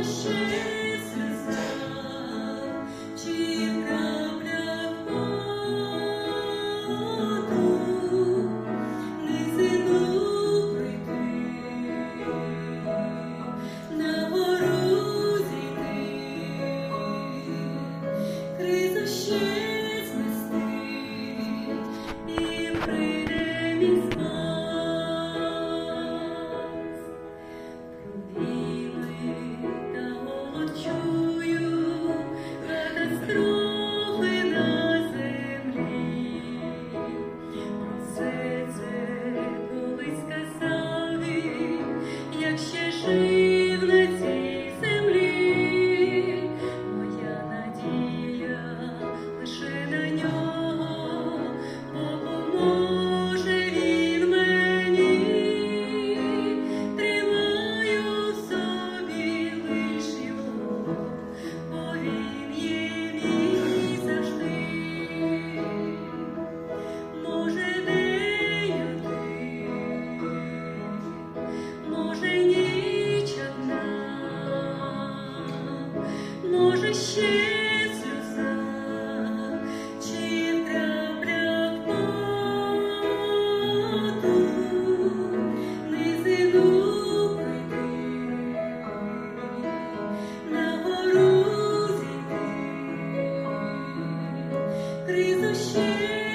Is. може ще сльоза, чи на гору зійти.